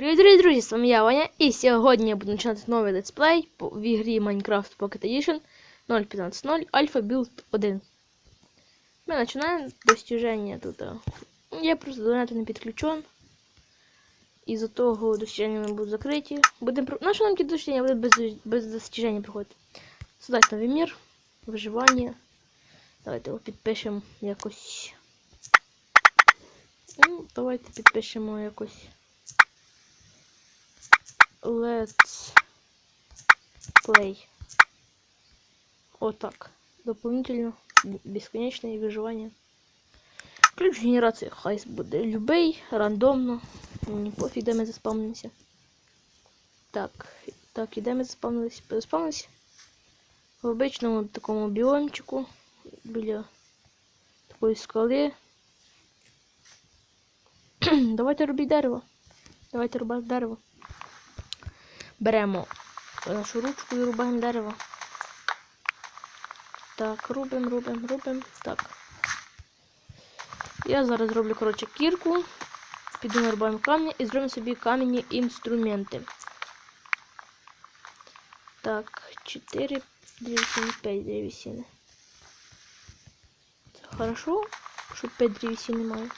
Привіт, дорогі друзі! З вами я Ваня, і сьогодні я буду починати новий летсплей в ігрі Minecraft Pocket Edition 0.15.0 Alpha Build 1. Ми починаємо достиження тут. Я просто до не підключен. Із-за того достиження не будуть закриті. Будемо про... Наші нам ті достиження будуть без, без достиження проходити. Создать новий мір, виживання. Давайте його підпишемо якось. Ну, давайте підпишемо якось. Let's play. Вот так. Дополнительно. Бесконечное выживание. Ключ генерации хай буде любий, рандомно. Мені пофіг, де ми заспавнимося. Так, так, і де ми заспавнились? Заспавнились в обичному такому біомчику біля такої скали. Давайте робіть дерево. Давайте рубати дерево. Беремо нашу ручку і рубаємо дерево. Так, рубимо, рубимо, рубимо. Так. Я зараз зроблю, коротше, кірку. Піду нарубаємо камні і зробимо собі кам'яні інструменти. Так, 4 древесины, 5 древесины. Це хорошо, що 5 древесини маю.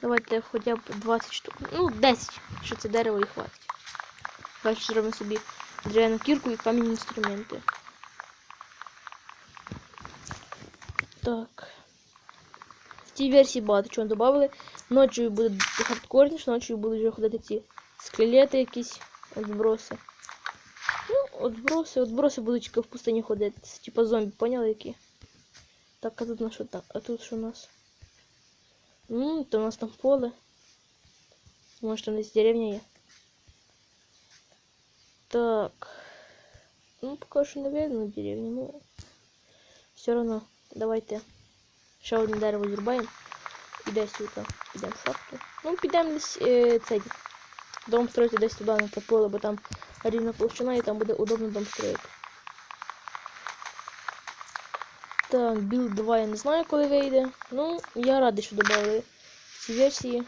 Давайте хоча б 20 штук. Ну, 10, що це дерево і хватить. Далі зробимо собі дерев'яну кірку і кам'яні інструменти. Так. В цій версії багато чого додали. Ночі буде хардкорніше, ночі будуть вже ходити ці скелети якісь, отброси. Ну, отброси, отброси будуть тільки в пустині ходити. Це типа зомбі, поняли які? Так, а тут на що там? А тут що у нас? Ммм, то у нас там поле. Може там десь деревня є. Так. Ну, пока что не видно деревни, но все равно давайте ще одне дерево зрубаємо. І десь тут підемо в шахту. Ну, підемо десь е, дом строїти десь туди на те поле, бо там рівна площина і там буде удобно дом строїти. Так, білд 2 я не знаю, коли вийде. Ну, я радий, що додали ці версії.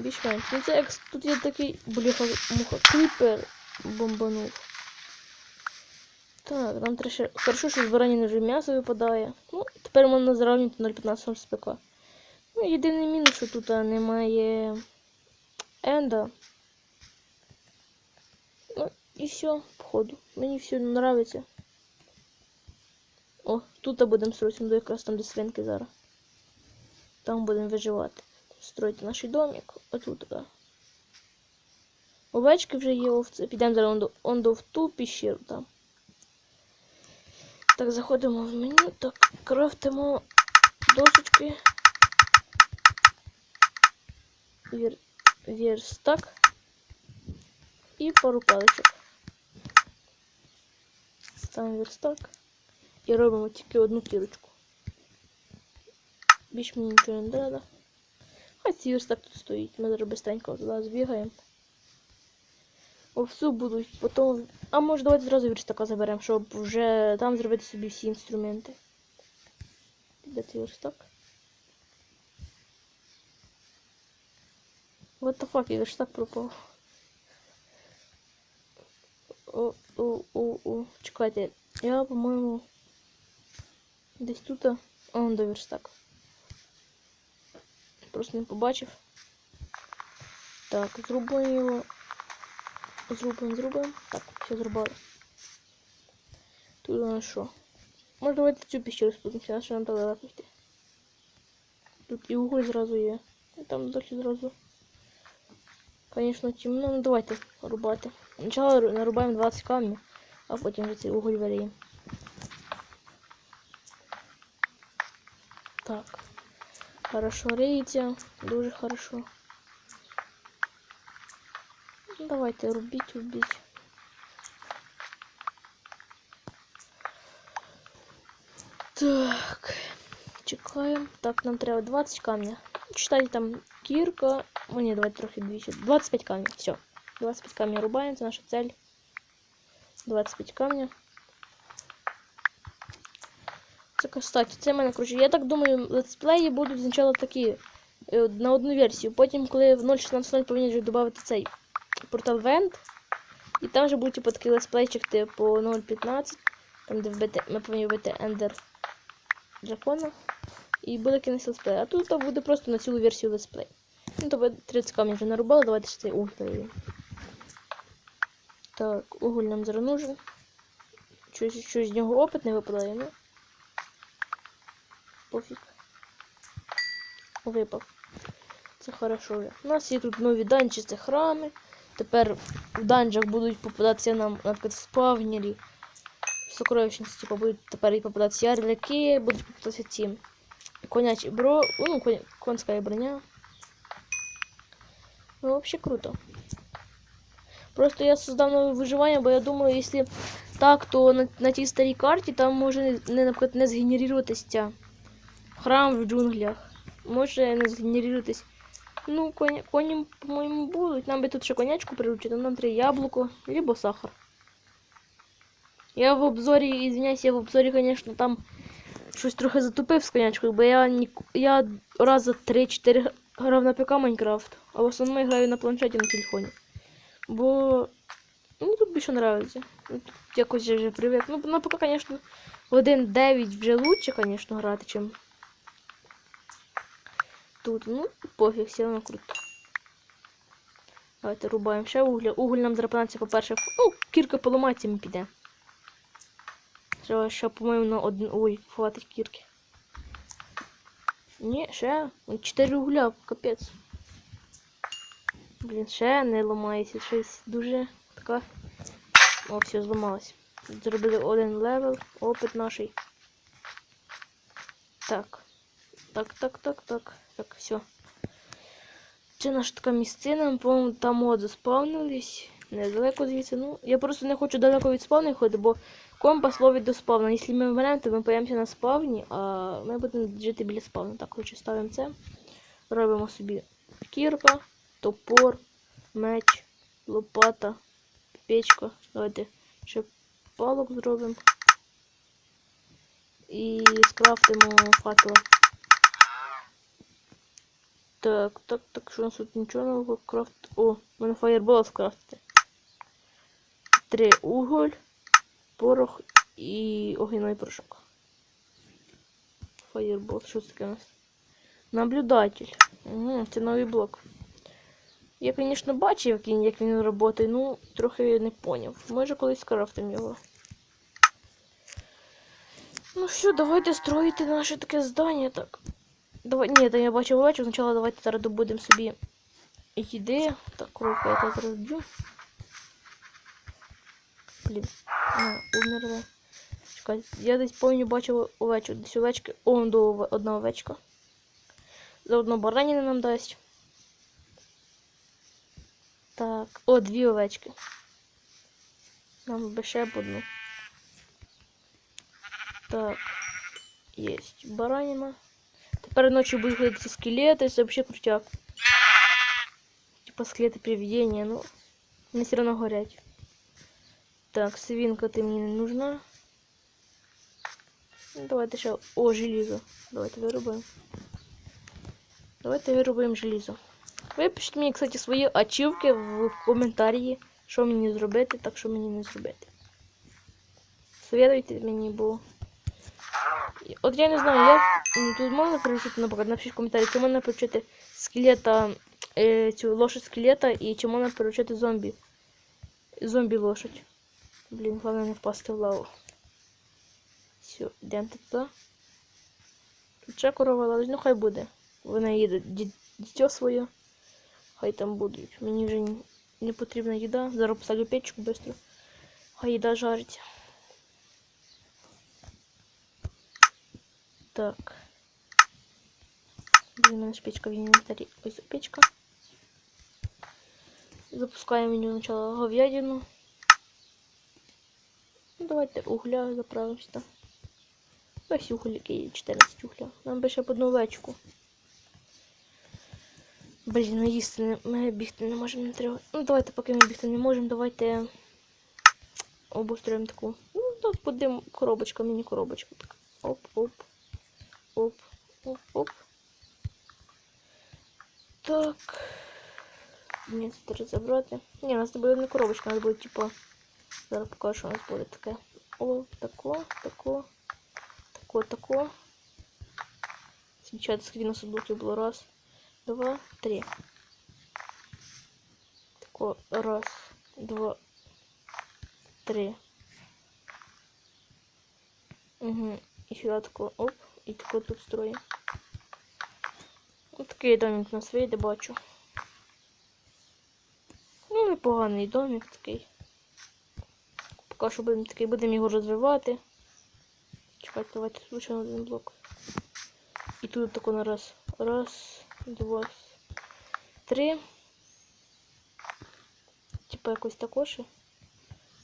Більш-менш. Ну тут є такий бляха муха кріпер бомбанув. Так, нам треба. Хорошо, що з бараніни вже м'ясо випадає. Ну, тепер можна заравнювати 0,15 СПК. Ну, єдиний мінус, що тут немає енда. Ну, і все, походу. Мені все подобається. О, тут будемо строїти, ну якраз там де свинки зараз. Там будемо виживати строїти наш домик. Отут, да. Овечки вже є овці. Підемо зараз ондо, ондо в ту піщеру там. Так, заходимо в меню. Так, крафтимо досочки. Вір... Вірстак. І пару паличок. Ставимо вірстак. І робимо тільки одну кірочку. Більш мені нічого не треба. Хай ці верстак тут стоїть. Ми зараз быстренько туди збігаємо. Овсу будуть потім. А може давайте зразу верстака заберемо, щоб вже там зробити собі всі інструменти. Де цей верстак? What the fuck, і верстак пропав. О, о, о, о. Чекайте. Я, по-моєму, десь тут. А, он до верстак. Просто не побачив. Так, зробимо його. Зробимо, зробимо. Так, все зробили. Тут у нас що? Може давайте цю піщеру спустимося, а що нам далеко йти. Тут і уголь зразу є. І там далі зразу. Звісно, темно, ну давайте рубати. Спочатку нарубаємо 20 камнів, а потім вже цей уголь варіємо. Так. Хорошо реється, дуже хорошо. Ну, давайте рубіть, рубіть. Так, чекаємо. Так, нам треба 20 камня. Читайте там кірка. О, ні, давайте трохи більше. 25 камня. Все. 25 камня рубаємо, це наша цель. 25 камня. Кстати, це в мене, коротше, я так думаю, летсплеї будуть спочатку такі е, на одну версію. Потім, коли в 0.16.0 повинні вже додати цей портал Vent. І там вже буде типу, такий летсплейчик типу 0.15, там де вбити, ми повинні вбити Ендер дракона. І буде кінець летсплей. А тут то буде просто на цілу версію летсплей. Ну, то ви 30 камінь вже нарубали, давайте ще цей уголь перевіримо. Так, уголь нам зараз нужен. Щось, щось з нього опит не випадає, ну. Пофіг. Випав. Це хорошо. У нас є тут нові данжі, це храми. Тепер в данжах будуть попадатися нам, наприклад, спавнері. В сокровищниці, типу, будуть тепер і попадатися ярляки, будуть попадатися ці конячі бро. Ну, коня... конська броня. Ну, вообще круто. Просто я создав нове виживання, бо я думаю, якщо так, то на, на тій старій карті там може не, наприклад, не згенеруватись ця храм в джунглях. Може не згенеруватись. Ну, коні, коні по-моєму, будуть. Нам би тут ще конячку приручити, нам треба яблуко, либо сахар. Я в обзорі, извиняюсь, я в обзорі, звісно, там щось трохи затупив з конячкою, бо я, ні, я раз за 3-4 грав на ПК Майнкрафт, а в основному я граю на планшеті на телефоні. Бо мені тут більше подобається. Ну, Тут якось я вже привик. Ну, на ПК, звісно, в 1.9 вже лучше, звісно, грати, чим тут. Ну, пофіг, все одно круто. Давайте рубаємо ще угля. Уголь нам зарапанеться, по-перше, ну, кірка поламається, ми піде. Треба ще, по-моєму, на один ой, хватить кірки. Ні, ще. Чотири угля, капець. Блін, ще не ламається. Щось дуже така. О, все, зламалось. Зробили один левел, опит наший. Так. Так, так, так, так. Так, все. Це наша така місцина, по-моєму, там от заспавнились. Недалеко звідси. Ну, я просто не хочу далеко від спавну ходити, бо компас ловить до спавна. Якщо ми вмремо, то ми появимося на спавні, а ми будемо жити біля спавну. Так, коротше, ставимо це. Робимо собі кірка, топор, меч, лопата, печка. Давайте ще палок зробимо. І скрафтимо факела. Так, так, так, що у нас тут нічого нового крафт. О, мене фаєрбол скрафтити. Три уголь, порох і огняний порошок. Фаєрбол, що це таке у нас? Наблюдатель. Угу, це новий блок. Я, звісно, бачив, як він, як він працює, ну трохи не поняв. Може колись скрафтим його. Ну все, давайте строїти наше таке здання так. Давай, ні, та я бачив овечок, спочатку давайте зараз добудемо собі їди. Так, кроку я так розб'ю. Блін, а, умерла. Чекай, я десь повинні бачив овечок. Десь овечки. О, до одна овечка. Заодно бараніни нам дасть. Так, о, дві овечки. Нам би ще б одну. Так. Єсть бараніна. Ночі будуть ходити ці скелети, це взагалі крутяк. Типа скелети привидения, ну. Вони все равно горять. Так, свинка ти мені не нужна. Ну, давайте ще. О, желізо. Давайте виробимо. Давайте виробимо желізо. Ви пишіть мені, кстати, свої ачівки в коментарі, що мені зробити, так що мені не зробити. Советуйте мені, бо. От я не знаю, як м, тут можна приручити, наприклад, напишіть в коментарі, чи можна приручити скелета, е, цю лошадь скелета і чи можна приручити зомбі. Зомбі лошадь. Блін, головне не впасти в лаву. Все, йдемо туди. Тут ще корова лазить, ну хай буде. Вона їде ді- дитя своє. Хай там будуть. Мені вже не потрібна їда. Зараз поставлю печку швидко. Хай їда жариться. Так. Блін, у мене ж печка в інвентарі. Ось печка. Запускаємо меню спочатку говядину. Ну, давайте угля заправимо сюди. Ось уголь, який 14 угля. Нам би ще б одну овечку. Блін, ну їсти ми бігти не можемо, не треба. Ну давайте, поки ми бігти не можемо, давайте обустроїмо таку. Ну, так будемо коробочка, міні-коробочка. така. Оп, оп. Оп, оп, оп. Так. Ні, це треба забрати. Ні, у нас не буде не коробочка, у нас буде типа. Зараз покажу, що у нас буде таке. О, тако, тако, тако, тако. Сейчас скрін у нас блоків було. Раз, два, три. Тако, раз, два, три. Угу. І сюди тако, оп, І тако тут строїмо. Ось такий домик у нас вийде, бачу. Ну, непоганий домик такий. Поки що будемо такий, будемо його розвивати. Чекайте, давайте звичайно один блок. І тут тако на раз. Раз, два, три. Типа якось також.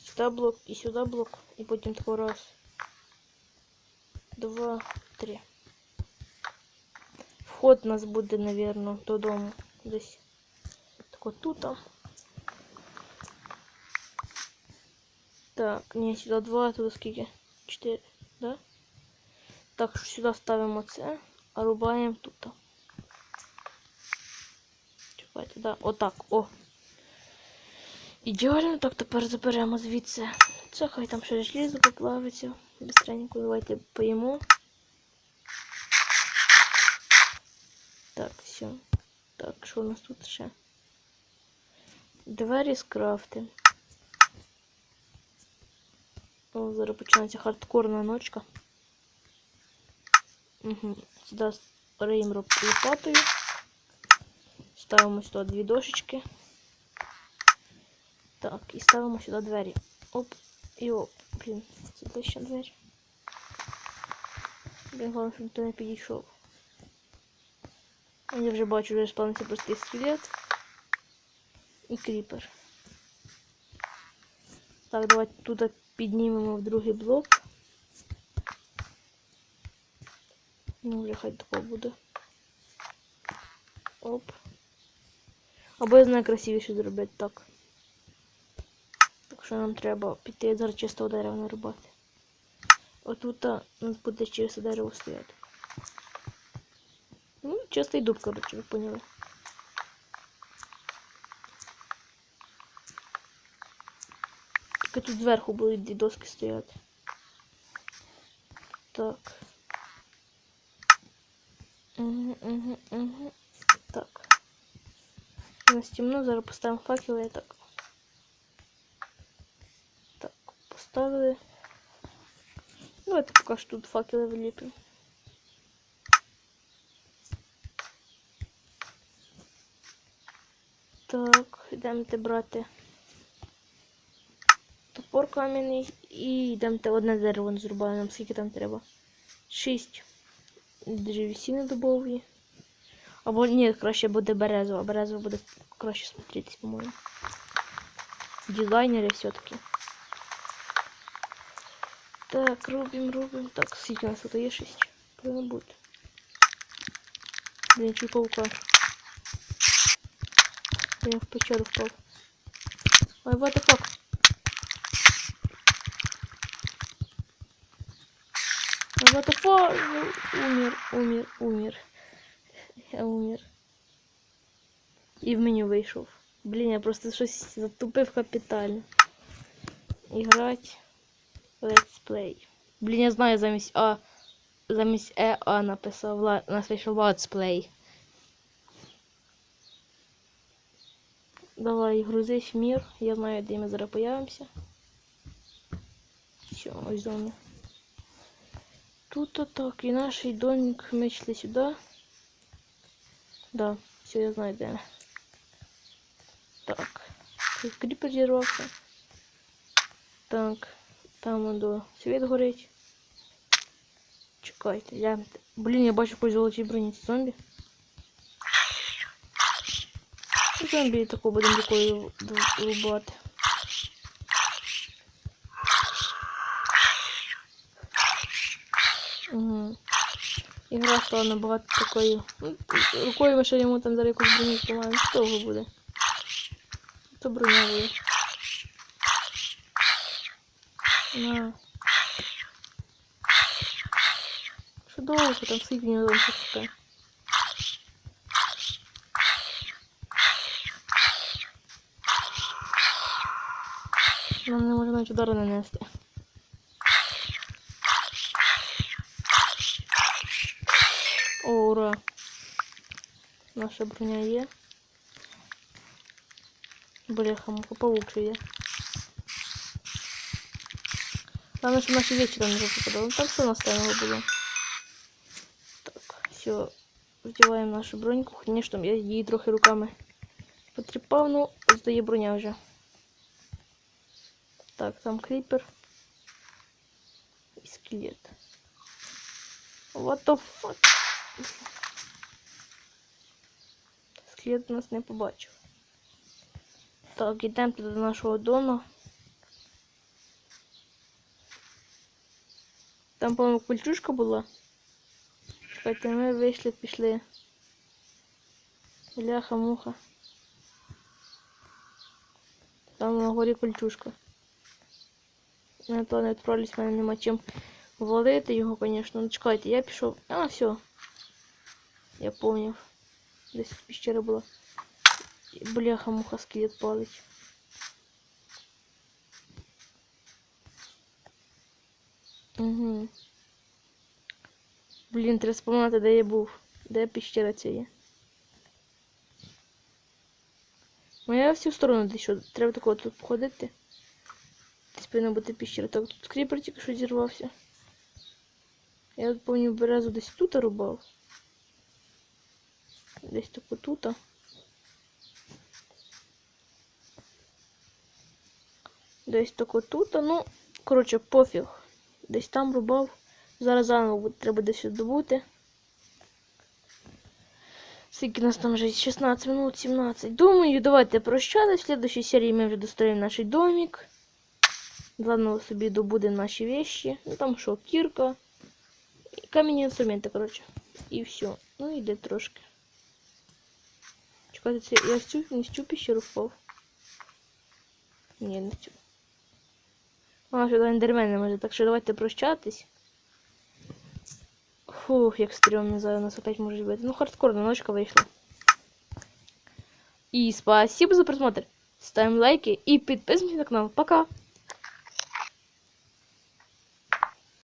Сюди блок і сюди блок. І потім тако раз. Два, три. Вход у нас буде, наверное, додому. Десь. Так от тут. Так, ні, сюди два, туди скільки? Чотири, да? Так, що сюди ставимо це, а рубаємо тут. Чекайте, да, отак, о. Ідеально, так тепер заберемо звідси. Це хай там ще желізо поплавиться. Быстренько давайте поїмо. Так, все. Так, що у нас тут ще? Двері скрафти. О, зараз починається хардкорна ночка. Угу. Сюди риємо лопатою. Ставимо сюди дві дошечки. Так, і ставимо сюди двері. Оп, і оп. Блін, це ближче двері. Блін, головне, щоб ніхто не підійшов. Я вже бачу, вже спавниться простий скелет. І кріпер. Так, давайте тут піднімемо в другий блок. Ну, вже хай тако буде. Оп. Або я знаю красивіше зробити так. Так що нам треба піти зараз чисто дерева нарубати. Отут у нас буде чисто дерево стояти. Ну, чистий дуб, коротше, ви поняли. Тільки тут зверху будуть дві доски стояти. Так. Угу, угу, угу. Так. У нас темно, зараз поставимо факел і так. Так, поставили. Давайте поки що тут факели виліпимо. Йдемте брати топор кам'яний і йдемте одне дерево зрубаємо. Нам скільки там треба? Шість древесини дубові. Або ні, краще буде березова. Березова буде краще смотритись, по-моєму. Дизайнери все-таки. Так, рубим, рубим. Так, скільки у нас тут є шість. Повинно бути. Блін, чую паука. Я в печеру впав. Ой, what the fuck? Ой, what? Умер, умер, умер. Я умер. І в меню вийшов. Блін, я просто щось затупив капітально. Іграть. Let's play. Блін, я знаю замість А. Замість Е А написав. У нас вийшов Let's play. Давай, грузись в мир. Я знаю, де ми зараз появимося. Все, ось зона. Тут так, і наш домик ми йшли сюди. Да, все, я знаю, де. Так. Тут кріпер зірвався. Так. Там до світ горить. Чекайте, я... Блін, я бачу по золотій броні зомбі. Зомбі таку будемо рукою рубати. Угу. Ігра стала набагато такою. Ну, рукою ми ще йому там зараз якусь броню зламаємо. Що того буде? То буде. На. Що довго там скільки в нього там? Нам не може навіть удару нанести. О, ура! Наша броня є. Бляха, муха, ще є. Главное, щоб наші вещи там не попадали. Ну, там все настойного було. Так, все. Вдіваємо нашу броньку. Звісно, я її трохи руками потріпав, ну, здає броня вже. Так, там кріпер. І скелет. What the fuck? Скелет нас не побачив. Так, йдемо до нашого дому. Там, по-моєму, кульчушка була. Чекайте, ми вийшли, пішли. Бляха-муха. Там на горі кульчушка. На то не відправлюсь, мене нема чим валити його, звісно. Ну чекайте, я пішов. А, все. Я помнив. Десь піщера була. Бляха-муха скелет палить. Угу. Блін, треба споминати, де я був. Де піщера ця є. Ну я в цю сторону десь що. Треба такого тут походити. Десь повинна бути піщера. Так, тут кріпер тільки що зірвався. Я от помню березу десь тут рубав. Десь таку тут. Десь таку тут. Ну, коротше, пофіг. Десь там рубав. Зараз заново треба десь добути. Скільки нас там вже 16 минут, 17. Думаю, давайте прощатись. В следующей серії ми вже достроїмо наш домик. Заново собі добудемо наші вещи. Ну там що, кірка. І камінні інструменти, коротше. І все. Ну іде трошки. Чекайте, це я в цю, не в цю піщеру впав. Ні, не в цю. А, що до ендермена може, так що давайте прощатись. Фух, як стрёмно зараз нас опять может быть. Ну, хардкорная ночка вышла. И спасибо за просмотр. Ставим лайки и подписываемся на канал. Пока!